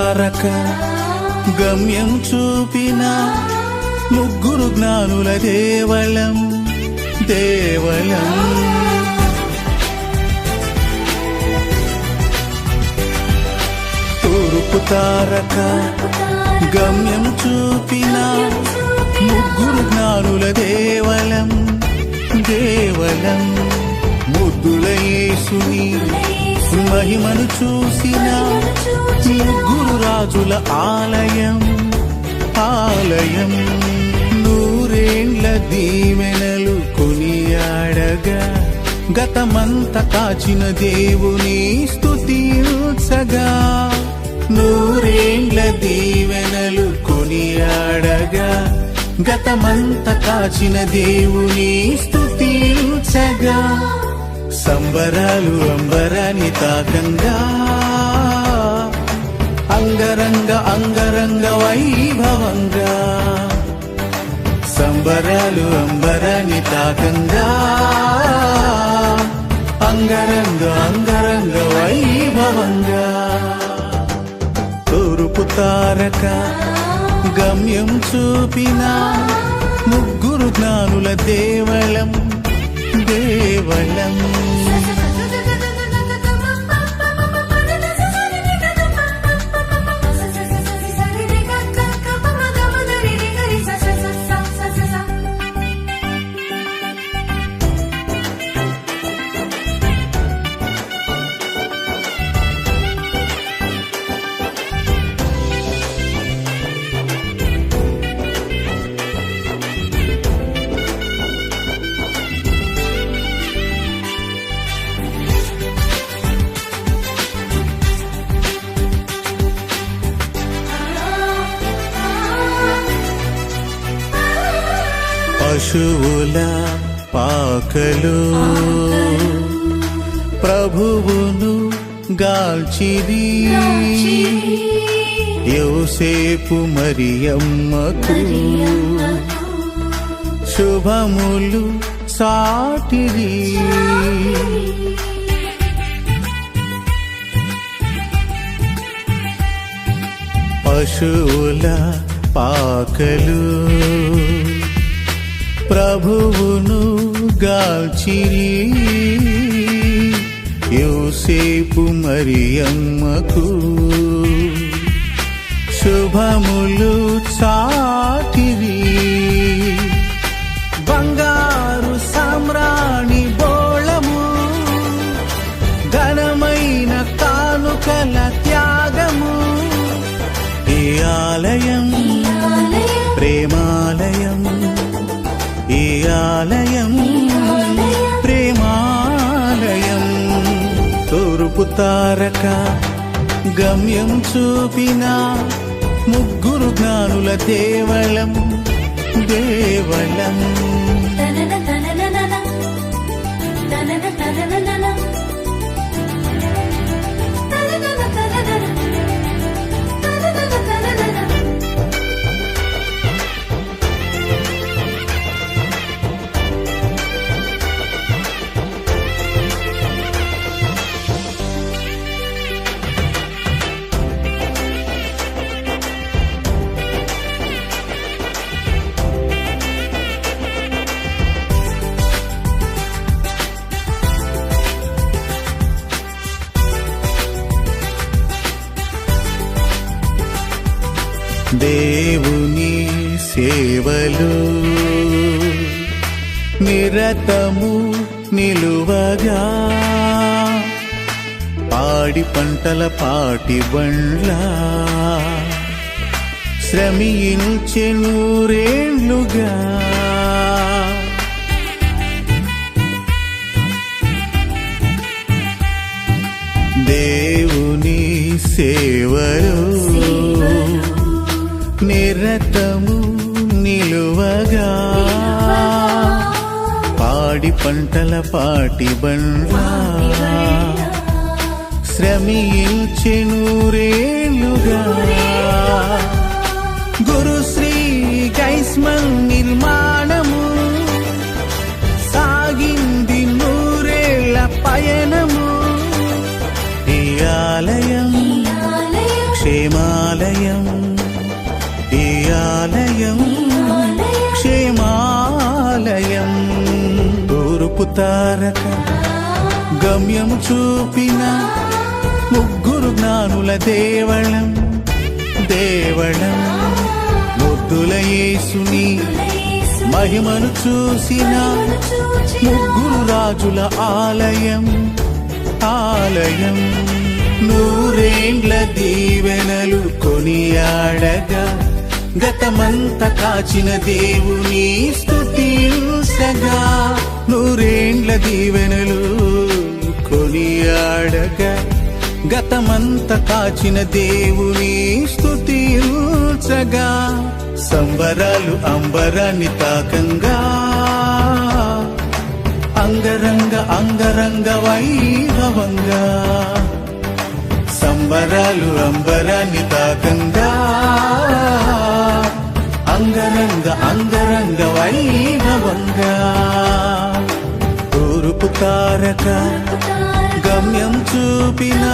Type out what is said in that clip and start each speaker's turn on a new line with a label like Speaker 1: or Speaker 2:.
Speaker 1: తారక గమ్యం చూపిన ముగ్గురు జ్ఞానుల దేవలం దేవలం తూర్పు తారక గమ్యం చూపిన ముగ్గురు జ్ఞానుల దేవలం దేవలం ముద్దుల యేసుని మహిమను చూసిన ముగ్గురు రాజుల ఆలయం ఆలయం. నూరేండ్ల దీవెనలు కొనియాడగా గతమంత కాచిన దేవుని స్తుతించగా నూరేండ్ల దీవెనలు కొనియాడగా గతమంత కాచిన దేవుని స్తుతించగా సంబరాలు అంబరాన్ని తాకంగా అంగరంగ అంగరంగ వైభవంగా. సంబరాలు అంబరాన్ని తాకంగా. అంగరంగ అంగరంగ వైభవంగా. తూరుపు తారక గమ్యం చూపిన ముగ్గురు జ్ఞానుల దేవళం దేవళం. పశువుల పాకలు. ప్రభువును గాల్చిరి. యోసేపు మరియమ్మకు. శుభములు సాటిరి. పశువుల పాకలు. ప్రభువును గాల్చిరి యోసేపు మరియమ్మకు శుభములు చాటిరి. బంగారు సామ్రాణి బోళము ఘనమైన కానుకల త్యాగము. ఈ ఆలయం? ప్రేమాలయం. ఆలయం ప్రేమాలయం. తూర్పు తారక గమ్యం చూపిన ముగ్గురు జ్ఞానుల దేవళం దేవళం సేవలు నిరతము నిలువగా. పాడి పంటల పాటి బండ్ల. శ్రమించెనూరేండ్లుగా దేవుని సేవలు. నిరతము పంటల పాటి బండ్ల. శ్రమించెనూరేలుగా గురుశ్రీ గైస్మల్ నిర్మాణము. సాగింది నూరేళ్ళ పయనము. ఈ ఆలయం? క్షేత్ర ప్రేమాలయం ఈ ఆలయం? చూపు తారక గమ్యము చూపిన ముగ్గురు జ్ఞానుల దేవళం. దేవళం ముద్దుల యేసుని మహిమను చూసిన ముగ్గురు రాజుల ఆలయం. ఆలయం నూరేండ్ల దీవెనలు కొనియాడగా గతమంత కాచిన దేవుని స్తుతించగా. నూరేండ్ల దీవెనలు కొనియాడగా గతమంత కాచిన దేవుని స్తుతించగా సంబరాలు అంబరాన్ని తాకంగా అంగరంగ అంగరంగ వైభవంగా సంబరాలు అంబరాన్ని తాకంగా అంగరంగ అంగరంగ వైభవంగా తూర్పు తారక గమ్యం చూపిన